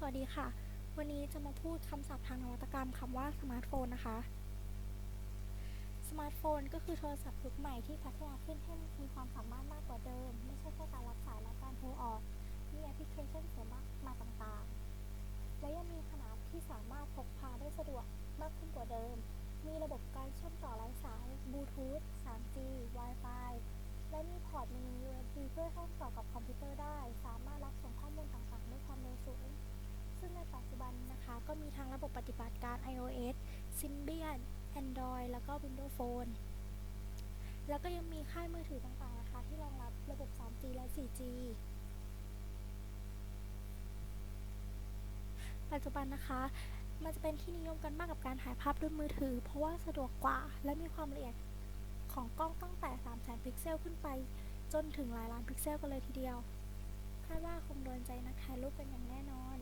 สวัสดีค่ะ วันนี้จะมาพูดคำศัพท์ทางนวัตกรรมคำว่าสมาร์ทโฟนนะคะ สมาร์ทโฟนก็คือโทรศัพท์ยุคใหม่ที่พัฒนาขึ้นให้มีความสามารถมากกว่าเดิม ไม่ใช่แค่การรับสายและการโทรออก มีแอปพลิเคชันเสริมมากมาต่างๆ และยังมีขนาดที่สามารถพกพาได้สะดวกมากขึ้นกว่าเดิม มีระบบการเชื่อมต่อไร้สายบลูทูธ 3G Wi-Fi และมีพอร์ตมินิ USB เพื่อเชื่อมต่อกับคอมพิวเตอร์ได้ สาม iOS Symbian Android แล้วก็ Windows Phone แล้วก็ยังมีค่ายมือถือต่างๆนะคะ ที่รองรับระบบ 3G และ 4G ปัจจุบันนะคะ มันจะเป็นที่นิยมกันมากกับการถ่ายภาพด้วยมือถือ เพราะว่าสะดวกกว่าและมีความละเอียดของกล้องตั้งแต่ 3 0 0 0 0พิกเซลขึ้นไป จนถึงหลายล้านพิกเซลกันเลยทีเดียว คาดว่าคงโดนใจนักถ่ายรูปเป็นอย่างแน่นอน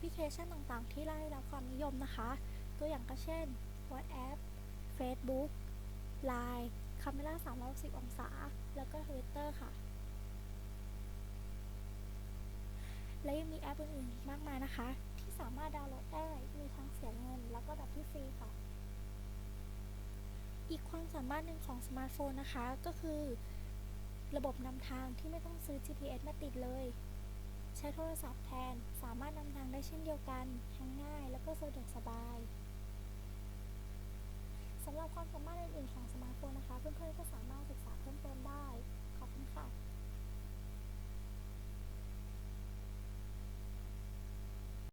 พลิเคชันต่างๆ ที่ได้รับความนิยมนะคะ ตัวอย่างก็เช่น WhatsApp Facebook Line Camera 360 องศา แล้วก็ Twitter ค่ะ และยังมีแอปอื่นๆอีกมากมายนะคะ ที่สามารถดาวน์โหลดได้ มีทั้งเสียเงิน แล้วก็แบบที่ฟรีค่ะ อีกความสามารถหนึ่งของสมาร์ทโฟนนะคะ ก็คือ ระบบนำทางที่ไม่ต้องซื้อ GPS มาติดเลย ใช้โทรศัพท์แทนสามารถนำทางได้เช่นเดียวกัน ทั้งง่ายแล้วก็สะดวกสบายสำหรับความสามารถอื่นๆของสมาร์ทโฟนนะคะ เพื่อนๆก็สามารถศึกษาเพิ่มเติม